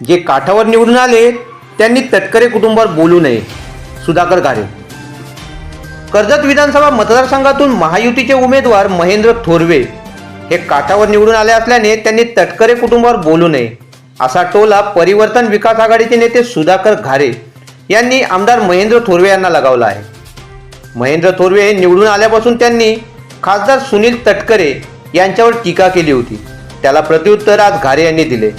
जे काठावर निवडून आले त्यांनी तटकरे कुटुंबावर बोलू नये. सुधाकर घारे कर्जत विधानसभा मतदारसंघातून महायुतीचे उमेदवार महेंद्र थोरवे हे काठावर निवडून आले असल्याने त्यांनी तटकरे कुटुंबावर बोलू नये असा टोला परिवर्तन विकास आघाडीचे नेते सुधाकर घारे यांनी आमदार महेंद्र थोरवे यांना लगावला आहे. महेंद्र थोरवे निवडून आल्यापासून त्यांनी खासदार सुनील तटकरे यांच्यावर टीका केली होती. त्याला प्रत्युत्तर आज घारे यांनी दिले.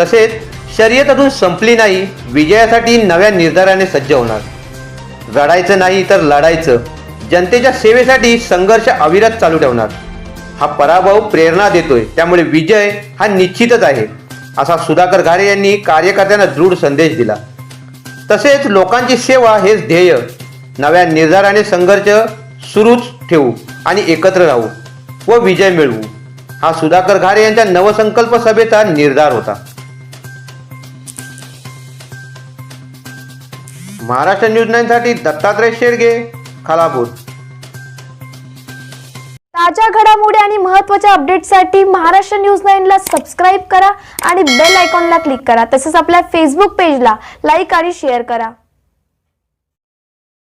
तसेच शर्यत अजून संपली नाही. विजयासाठी नव्या निर्धाराने सज्ज होणार. रडायचं नाही तर लढायचं. जनतेच्या सेवेसाठी संघर्ष अविरत चालू ठेवणार. हा पराभव प्रेरणा देतोय. त्यामुळे विजय हा निश्चितच आहे. असा सुधाकर घारे यांनी कार्यकर्त्यांना दृढ संदेश दिला. तसेच लोकांची सेवा हेच ध्येय. नव्या निर्धाराने संघर्ष सुरूच ठेवू आणि एकत्र राहू व विजय मिळवू. हा सुधाकर घारे यांच्या नवसंकल्प सभेचा निर्धार होता. महाराष्ट्र न्यूज नाईनसाठी दत्तात्रय शेडगे खालापूर. ताज्या घडामोडी आणि महत्त्वाच्या अपडेटसाठी महाराष्ट्र न्यूज नाईनला सबस्क्राईब करा आणि बेल आयकॉनला क्लिक करा. तसंच आपल्या फेसबुक पेजला लाईक आणि शेअर करा.